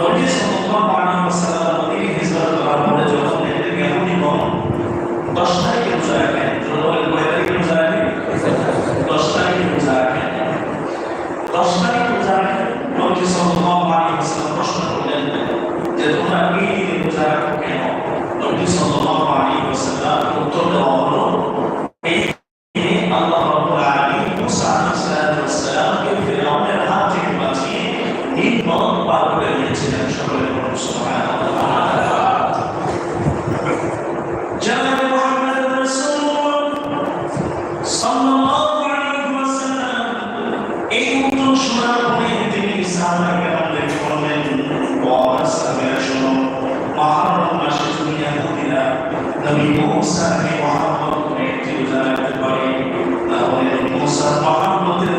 নবী সাল্লাল্লাহু আলাইহি ওয়াসাল্লাম মদিনা হিজরত করার পরে যখন দেখলেন ইহুদিগণ দশ তারিখে রোজা রাখেন জনগণ কয় তারিখে রোজা রাখেন দশ তারিখে রোজা রাখেন দশ তারিখে রোজা রাখেন নবী সাল্লাল্লাহু আলাইহি ওয়াসাল্লাম প্রশ্ন করলেন যে তোমরা এই দিনে রোজা রাখো কেন নবী সাল্লাল্লাহু আলাইহি ওয়াসাল্লাম উত্তর দেওয়া হলো এই দিনে আল্লাহ রাব্বুল আলামিন মুসা আলাইহিস সালামকে ফিরআউনের হাত থেকে বাঁচিয়ে নীল নদ পার করে موسى محمد اعتذار البريء أولي موسى محمد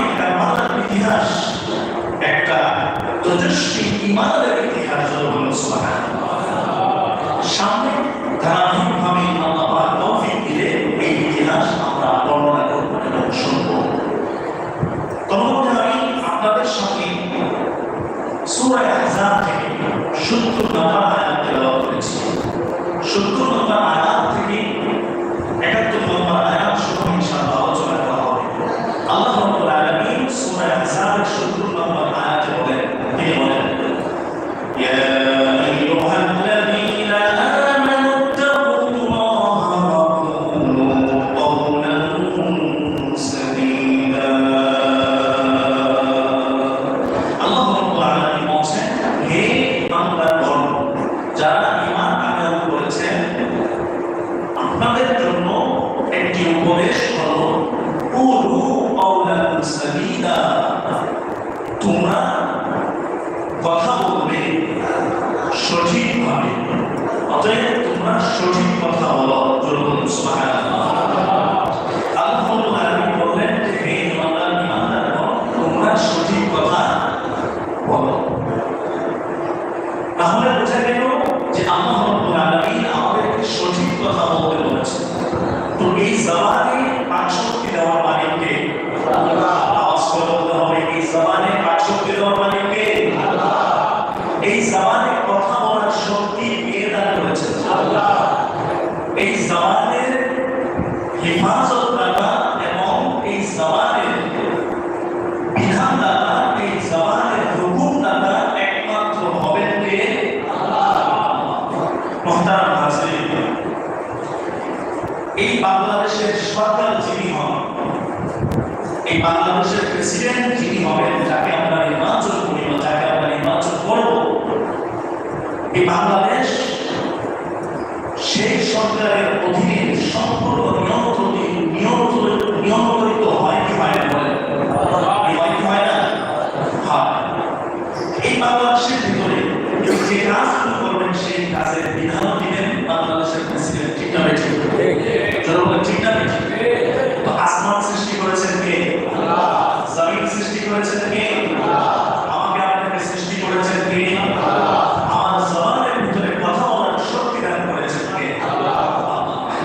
ইসলামে কারবারের ইতিহাস, একটা তেজস্বী ইমানের ইতিহাস সামনে ধারাবাহিকভাবে আল্লাহ তৌফিক দিলে আমরা বর্ণনা করব এবং শুনব। তন্মধ্যে আমি আপনাদের সঙ্গে সূরা আহজাব থেকে 70 নম্বর আয়াত তেলাওয়াত করেছি। 70 নম্বর আয়াত থেকে তোমরা কথা বলবে সঠিকভাবে। অতএব তোমরা সঠিক কথা বলো জোরবুল সুবহানাল্লাহ। আল্লাহ রাব্বুল আলামিন বললেন যে হে ইমানদার ইমানদারগণ তোমরা সঠিক কথা বলো। তাহলে বোঝা গেল যে আল্লাহ রাব্বুল আমাদেরকে সঠিক কথা বলতে বলেছেন। তো এই জবানে পাকশক্তি এই বাংলাদেশের সরকার যিনি হন, এই বাংলাদেশের প্রেসিডেন্ট যিনি হবেন, যাকে আমরা নির্বাচন করি বা যাকে আমরা নির্বাচন করব, এই বাংলাদেশ সেই সরকারের অধীনে সম্পূর্ণ নিয়ন্ত্রিত নিয়ন্ত্রিত নিয়ন্ত্রিত হয় কি হয় না বলেন? কি হয় এই বাংলাদেশের ভিতরে যে কাজগুলো করবেন, সেই কাজের বিধান